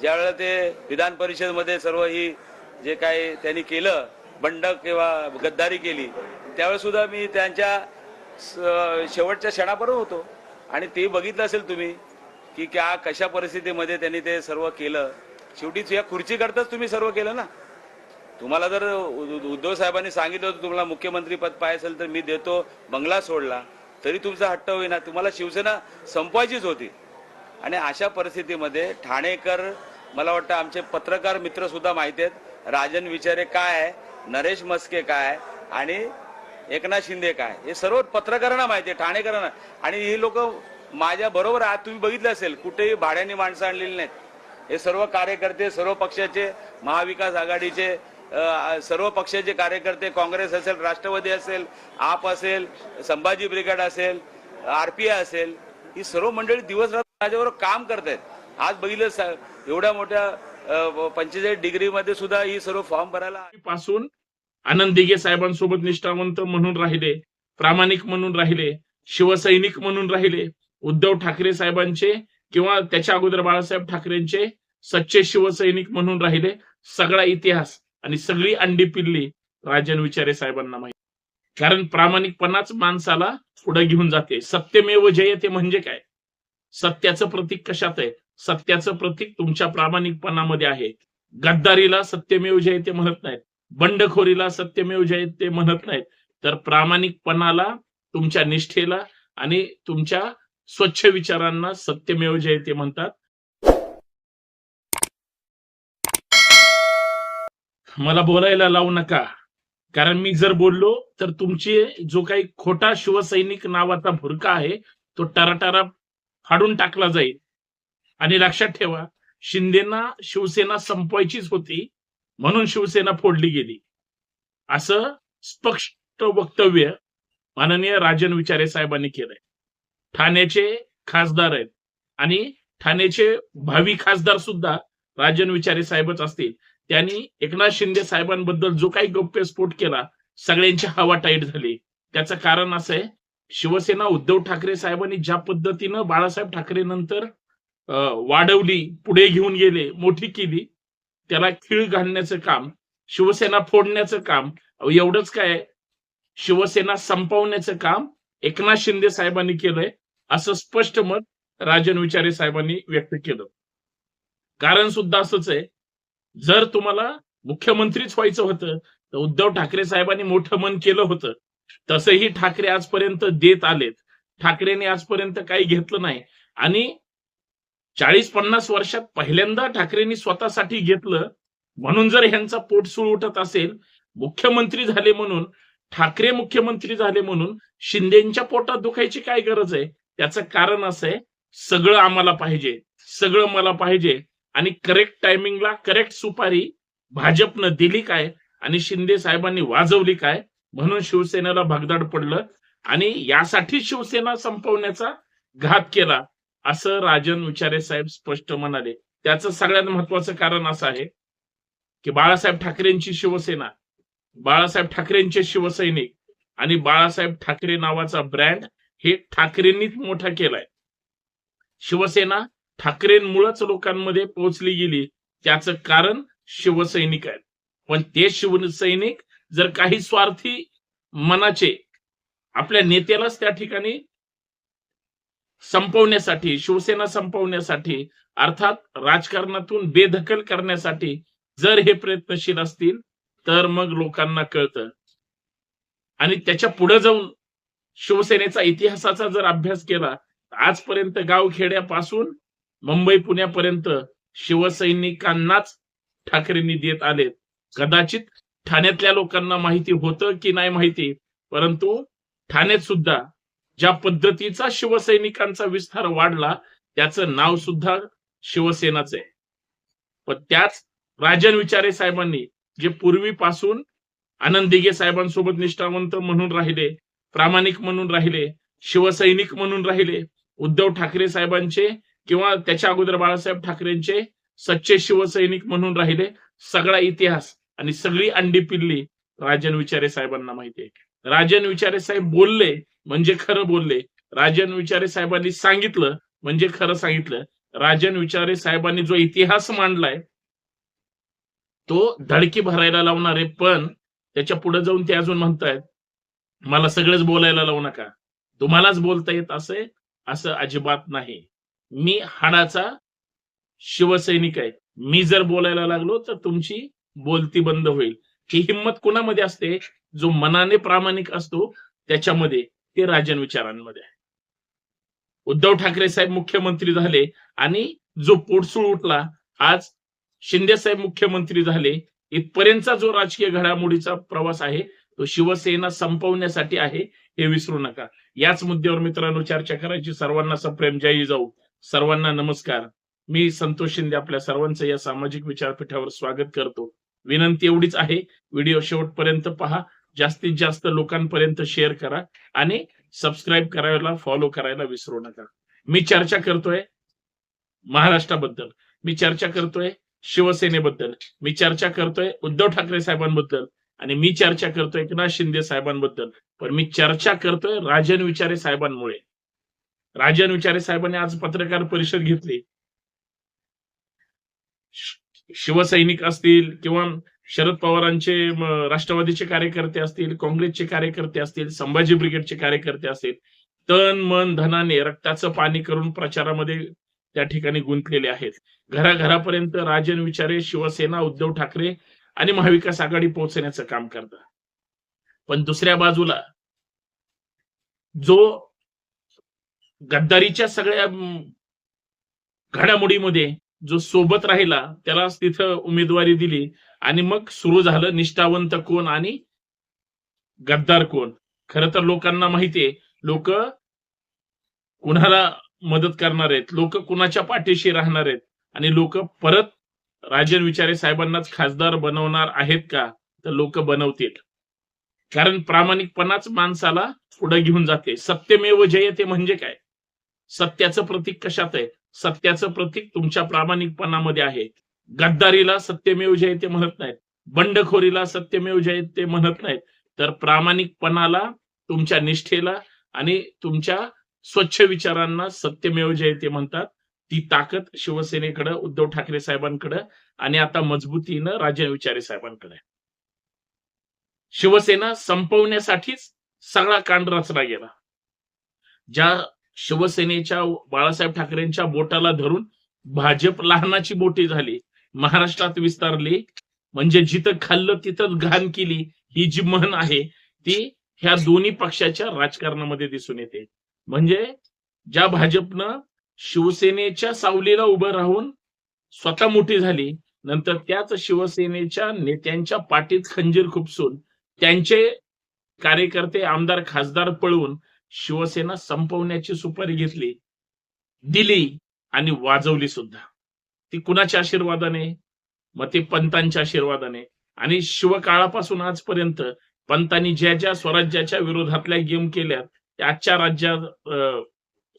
ज्यावेळेला ते विधान परिषदमध्ये सर्व ही जे काही त्यांनी केलं बंड किंवा गद्दारी केली त्यावेळेस सुद्धा मी त्यांच्या स- शेवटच्या क्षणापर्यंत होतो. आणि ते बघितलं असेल तुम्ही की क्या कशा परिस्थितीमध्ये त्यांनी ते सर्व केलं. शेवटी या खुर्ची करताच तुम्ही सर्व केलं ना? तुम्हाला जर उ- उद्धव साहेबांनी सांगितलं होतं तुम्हाला मुख्यमंत्री पद पाहिजे असेल तर मी देतो बंगला सोडला तरी तुमचा हट्ट होईना. तुम्हाला शिवसेना संपवायचीच होती. आणि अशा परिस्थितीमध्ये ठाणेकर मला वाटतं आमचे पत्रकार मित्र सुद्धा माहिती आहेत. राजन विचारे काय आहे? नरेश मस्के काय आणि एकनाथ शिंदे काय हे सर्व पत्रकारांना माहिती आहे ठाणेकरांना. आणि ही लोक माझ्या बरोबर आज तुम्ही बघितलं असेल कुठेही भाड्याने माणसं आणलेली नाहीत. हे सर्व कार्यकर्ते सर्व पक्षाचे महाविकास आघाडीचे सर्व पक्षाचे कार्यकर्ते काँग्रेस असेल राष्ट्रवादी असेल आप असेल संभाजी ब्रिगेड असेल आरपीआय असेल ही सर्व मंडळी दिवस रात्र माझ्याबरोबर काम करत आहेत आज बघितलं एवढ्या मोठ्या पंचेचाळीस डिग्री मध्ये सुद्धा ही सर्व फॉर्म भरायला पासून आनंद दिघे साहेबांसोबत निष्ठावंत म्हणून राहिले प्रामाणिक म्हणून राहिले शिवसैनिक म्हणून राहिले उद्धव ठाकरे साहेबांचे किंवा त्याच्या अगोदर बाळासाहेब ठाकरेंचे सच्चे शिवसैनिक म्हणून राहिले सगळा इतिहास आणि सगळी अंडी पिल्ली राजन विचारे साहेबांना माहिती. कारण प्रामाणिकपणाच माणसाला पुढे घेऊन जाते. सत्यमेव जयते म्हणजे काय? सत्याचं प्रतीक कशात आहे? सत्याचं प्रतीक तुमच्या प्रामाणिकपणामध्ये आहे. गद्दारीला सत्यमेव जयते म्हणत नाहीत. बंडखोरीला सत्यमेव जयते म्हणत नाहीत. तर प्रामाणिकपणाला तुमच्या निष्ठेला आणि तुमच्या स्वच्छ विचारांना सत्यमेव जयते म्हणतात. मला बोलायला लावू नका. कारण मी जर बोललो तर तुमची जो काही खोटा शिवसैनिक नावाचा भुरका आहे तो टराटारा फाडून टाकला जाईल. आणि लक्षात ठेवा शिंदेना शिवसेना संपवायचीच होती म्हणून शिवसेना फोडली गेली. असं स्पष्ट वक्तव्य माननीय राजन विचारे साहेबांनी केलंय. ठाण्याचे खासदार आहेत आणि ठाण्याचे भावी खासदार सुद्धा राजन विचारे साहेबच असतील. त्यांनी एकनाथ शिंदे साहेबांबद्दल जो काही गौप्यस्फोट केला सगळ्यांची हवा टाईट झाली. त्याचं कारण असं आहे शिवसेना उद्धव ठाकरे साहेबांनी ज्या पद्धतीनं बाळासाहेब ठाकरे नंतर वाढवली पुढे घेऊन गेले मोठी केली त्याला खीळ घालण्याचं काम शिवसेना फोडण्याचं काम एवढंच काय? शिवसेना संपवण्याचं काम एकनाथ शिंदे साहेबांनी केलंय असं स्पष्ट मत राजन विचारे साहेबांनी व्यक्त केलं. कारण सुद्धा असंच आहे जर तुम्हाला मुख्यमंत्रीच व्हायचं होतं तर उद्धव ठाकरे साहेबांनी मोठं मन केलं होतं. तसंही ठाकरे आजपर्यंत देत आलेत. ठाकरेने आजपर्यंत काही घेतलं नाही. आणि चाळीस पन्नास वर्षात पहिल्यांदा ठाकरेंनी स्वतःसाठी घेतलं म्हणून जर ह्यांचा पोटसूळ उठत असेल मुख्यमंत्री झाले म्हणून ठाकरे मुख्यमंत्री झाले म्हणून शिंदेच्या पोटात दुखायची काय गरज आहे? त्याचं कारण असं आहे सगळं आम्हाला पाहिजे सगळं मला पाहिजे आणि करेक्ट टायमिंगला करेक्ट सुपारी भाजपनं दिली काय आणि शिंदे साहेबांनी वाजवली काय म्हणून शिवसेनेला भगदाड पडलं आणि यासाठी शिवसेना संपवण्याचा घात केला. असं राजन विचारे साहेब स्पष्ट म्हणाले. त्याचं सगळ्यात महत्वाचं कारण असं आहे की बाळासाहेब ठाकरेंची शिवसेना बाळासाहेब ठाकरेंचे शिवसैनिक आणि बाळासाहेब ठाकरे नावाचा ब्रँड हे ठाकरेंनीच मोठा केलाय. शिवसेना ठाकरेंमुळेच लोकांमध्ये पोहोचली गेली त्याचं कारण शिवसैनिक आहेत. पण ते शिवसैनिक जर काही स्वार्थी मनाचे आपल्या नेत्यालाच त्या ठिकाणी संपवण्यासाठी शिवसेना संपवण्यासाठी अर्थात राजकारणातून बेदखल करण्यासाठी जर हे प्रयत्नशील असतील तर मग लोकांना कळतं. आणि त्याच्या पुढे जाऊन शिवसेनेचा इतिहासाचा जर अभ्यास केला तर आजपर्यंत गावखेड्यापासून मुंबई पुण्यापर्यंत शिवसैनिकांनाच ठाकरेंनी देत आलेत. कदाचित ठाण्यातल्या लोकांना माहिती होतं की नाही माहिती परंतु ठाण्यात सुद्धा ज्या पद्धतीचा शिवसैनिकांचा विस्तार वाढला त्याचं नाव सुद्धा शिवसेनाच आहे. पण त्याच राजन विचारे साहेबांनी जे पूर्वीपासून आनंद दिघे साहेबांसोबत निष्ठावंत म्हणून राहिले प्रामाणिक म्हणून राहिले शिवसैनिक म्हणून राहिले उद्धव ठाकरे साहेबांचे किंवा त्याच्या अगोदर बाळासाहेब ठाकरेंचे सच्चे शिवसैनिक म्हणून राहिले सगळा इतिहास आणि सगळी अंडी पिल्ली राजन विचारे साहेबांना माहिती आहे. राजन विचारे साहेब बोलले म्हणजे खरं बोलले. राजन विचारे साहेबांनी सांगितलं म्हणजे खरं सांगितलं. राजन विचारे साहेबांनी जो इतिहास मांडलाय तो धडकी भरायला लावणार आहे पण त्याच्या पुढे जाऊन ते अजून म्हणतायत मला सगळेच बोलायला लावू नका. तुम्हालाच बोलता येत असे असं अजिबात नाही. मी हाडाचा शिवसैनिक आहे. मी जर बोलायला लागलो तर तुमची बोलती बंद होईल. ही हिंमत कुणामध्ये असते? जो मनाने प्रामाणिक असतो त्याच्यामध्ये. ते राजन विचारांमध्ये आहे. उद्धव ठाकरे साहेब मुख्यमंत्री झाले आणि जो पोटसूळ उठला आज शिंदे साहेब मुख्यमंत्री झाले इथपर्यंतचा जो राजकीय घडामोडीचा प्रवास आहे तो शिवसेना संपवण्यासाठी आहे हे विसरू नका. याच मुद्द्यावर मित्रांनो चर्चा करायची. सर्वांना सप्रेम. जय जाऊ सर्वांना नमस्कार. मी संतोष शिंदे आपल्या सर्वांचं या सामाजिक विचारपीठावर स्वागत करतो. विनंती एवढीच आहे. व्हिडिओ शेवटपर्यंत पहा. जास्तीत जास्त लोकांपर्यंत शेअर करा आणि सबस्क्राईब करायला फॉलो करायला विसरू नका. मी चर्चा करतोय महाराष्ट्राबद्दल. मी चर्चा करतोय शिवसेनेबद्दल. मी चर्चा करतोय उद्धव ठाकरे साहेबांबद्दल आणि मी चर्चा करतोय एकनाथ शिंदे साहेबांबद्दल. पण मी चर्चा करतोय राजन विचारे साहेबांमुळे. राजन विचारे साहेबांनी आज पत्रकार परिषद घेतली. शिवसैनिक असतील किंवा शरद पवारांचे राष्ट्रवादीचे कार्यकर्ते असतील काँग्रेसचे कार्यकर्ते असतील संभाजी ब्रिगेडचे कार्यकर्ते असतील तन मन धनाने रक्ताचं पाणी करून प्रचारामध्ये त्या ठिकाणी गुंतलेले आहेत. घराघरापर्यंत राजन विचारे शिवसेना उद्धव ठाकरे आणि महाविकास आघाडी पोहोचण्याचं काम करतात. पण दुसऱ्या बाजूला जो गद्दारीच्या सगळ्या घडामोडीमध्ये जो सोबत राहिला त्यालाच तिथं उमेदवारी दिली आणि मग सुरू झालं निष्ठावंत कोण आणि गद्दार कोण? खर तर लोकांना माहितीये लोक कुणाला मदत करणार आहेत? लोक कुणाच्या पाठीशी राहणार आहेत? आणि लोक परत राजन विचारे साहेबांनाच खासदार बनवणार आहेत का? तर लोक बनवतील. कारण प्रामाणिकपणाच माणसाला पुढे घेऊन जाते. सत्यमेव जयते म्हणजे काय? सत्याचं प्रतीक कशात आहे? सत्याचं प्रतीक तुमच्या प्रामाणिकपणामध्ये आहे. गद्दारीला सत्यमेव जयते म्हणत नाहीत. बंडखोरीला सत्यमेव जयते म्हणत नाहीत. तर प्रामाणिकपणाला तुमच्या निष्ठेला आणि तुमच्या स्वच्छ विचारांना सत्यमेव जयते म्हणतात. ती ताकद शिवसेनेकडे उद्धव ठाकरे साहेबांकडे आणि आता मजबूतीनं राजे विचारे साहेबांकडे शिवसेना संपवण्यासाठीच सगळा कांड रचला गेला. ज्या शिवसेनेच्या बाळासाहेब ठाकरेंच्या बोटाला धरून भाजप लहानाची बोटी झाली. महाराष्ट्रात विस्तारली. म्हणजे जिथं खाल्लं तिथं घाण केली. ही जी म्हण आहे ती ह्या दोन्ही पक्षाच्या राजकारणामध्ये दिसून येते. म्हणजे ज्या भाजपनं शिवसेनेच्या सावलीला उभं राहून स्वतः मोठी झाली नंतर त्याच शिवसेनेच्या नेत्यांच्या पाठीत खंजीर खुपसून त्यांचे कार्यकर्ते आमदार खासदार पळवून शिवसेना संपवण्याची सुपारी घेतली दिली आणि वाजवली सुद्धा. ती कुणाच्या आशीर्वादाने? मग ते पंतांच्या आशीर्वादाने. आणि शिवकाळापासून आजपर्यंत पंतांनी ज्या ज्या स्वराज्याच्या विरोधातल्या गेम केल्या आजच्या राज्यात अं,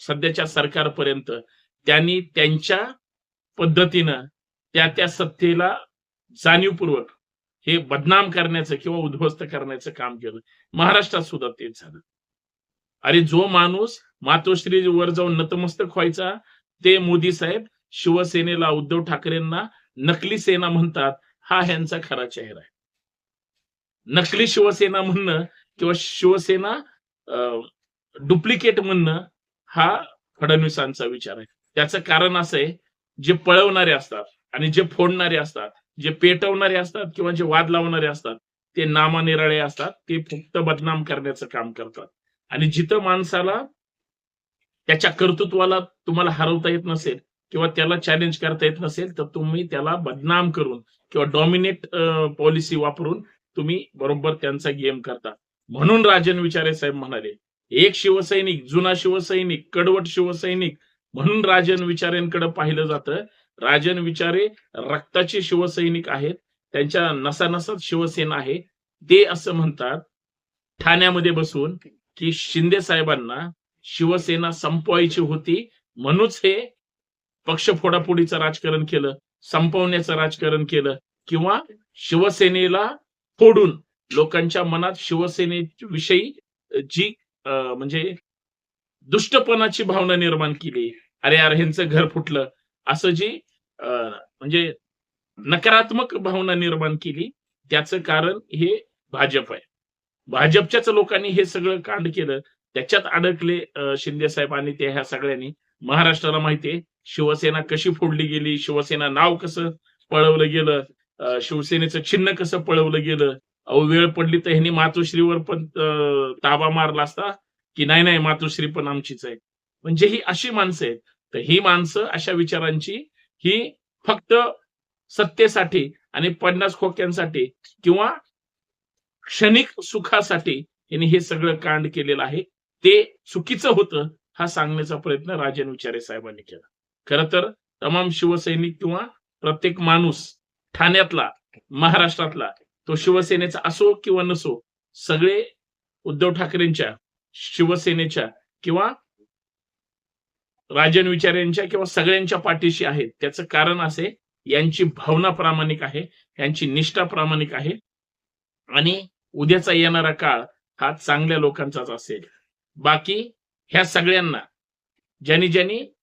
सध्याच्या सरकारपर्यंत त्यांनी त्यांच्या पद्धतीनं त्या त्या सत्तेला जाणीवपूर्वक हे बदनाम करण्याचं किंवा उद्ध्वस्त करण्याचं काम केलं. महाराष्ट्रात सुद्धा तेच झालं. अरे जो माणूस मातोश्री वर जाऊन नतमस्तक व्हायचा ते मोदी साहेब शिवसेनेला उद्धव ठाकरेंना नकली सेना म्हणतात हा ह्यांचा खरा चेहरा आहे. नकली शिवसेना म्हणणं किंवा शिवसेना डुप्लिकेट म्हणणं हा फडणवीसांचा विचार आहे. त्याचं कारण असं आहे जे पळवणारे असतात आणि जे फोडणारे असतात जे पेटवणारे असतात किंवा जे वाद लावणारे असतात ते नामानिराळे असतात ते फक्त बदनाम करण्याचं काम करतात. आणि जिथं माणसाला त्याच्या कर्तृत्वाला तुम्हाला हरवता येत नसेल किंवा त्याला चॅलेंज करता येत नसेल तर तुम्ही त्याला बदनाम करून किंवा डॉमिनेट पॉलिसी वापरून तुम्ही बरोबर त्यांचा गेम करता. म्हणून राजन विचारे साहेब म्हणाले एक शिवसैनिक जुना शिवसैनिक कडवट शिवसैनिक म्हणून राजन विचारेंकडे पाहिलं जातं. राजन विचारे रक्ताचे शिवसैनिक आहेत त्यांच्या नसानसात शिवसेना आहे ते असं म्हणतात ठाण्यामध्ये बसून की शिंदे साहेबांना शिवसेना संपवायची होती म्हणूनच हे पक्ष फोडाफोडीचं राजकारण केलं संपवण्याचं राजकारण केलं किंवा शिवसेनेला फोडून लोकांच्या मनात शिवसेनेविषयी जी अं, म्हणजे दुष्टपणाची भावना निर्माण केली अरे यार ह्यांचं घर फुटलं असं जी अं, म्हणजे नकारात्मक भावना निर्माण केली त्याचं कारण हे भाजप आहे. भाजपच्याच लोकांनी हे सगळं कांड केलं त्याच्यात अडकले शिंदे साहेब आणि ते ह्या सगळ्यांनी. महाराष्ट्राला माहितीये शिवसेना कशी फोडली गेली शिवसेना नाव कसं पळवलं गेलं शिवसेनेचं चिन्ह कसं पळवलं गेलं अहो वेळ पडली तर ह्यांनी मातोश्रीवर पण ताबा मारला असता की नाही नाही मातोश्री पण आमचीच आहे. म्हणजे ही अशी माणसं आहेत. तर ही माणसं अशा विचारांची ही फक्त सत्तेसाठी आणि पन्नास खोक्यांसाठी किंवा क्षणिक सुखासाठी यांनी हे सगळं कांड केलेलं आहे. ते चुकीचं होतं हा सांगण्याचा प्रयत्न राजन विचारे साहेबांनी केला. खर तर तमाम शिवसैनिक किंवा प्रत्येक माणूस ठाण्यातला महाराष्ट्रातला तो शिवसेनेचा असो किंवा नसो सगळे उद्धव ठाकरेंच्या शिवसेनेच्या किंवा राजन विचारेंच्या किंवा सगळ्यांच्या पाठीशी आहेत. त्याचं कारण असे यांची भावना प्रामाणिक आहे यांची निष्ठा प्रामाणिक आहे. आणि उद्याचा येणारा काळ हा चांगल्या लोकांचाच असेल. बाकी ह्या सगळ्यांना ज्यांनी ज्यांनी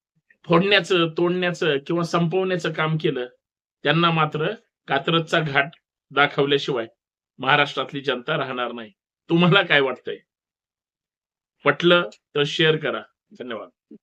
फोडण्याचं तोडण्याचं किंवा संपवण्याचं काम केलं त्यांना मात्र कात्रजचा घाट दाखवल्याशिवाय महाराष्ट्रातली जनता राहणार नाही. तुम्हाला काय वाटतंय? पटलं तर शेअर करा. धन्यवाद.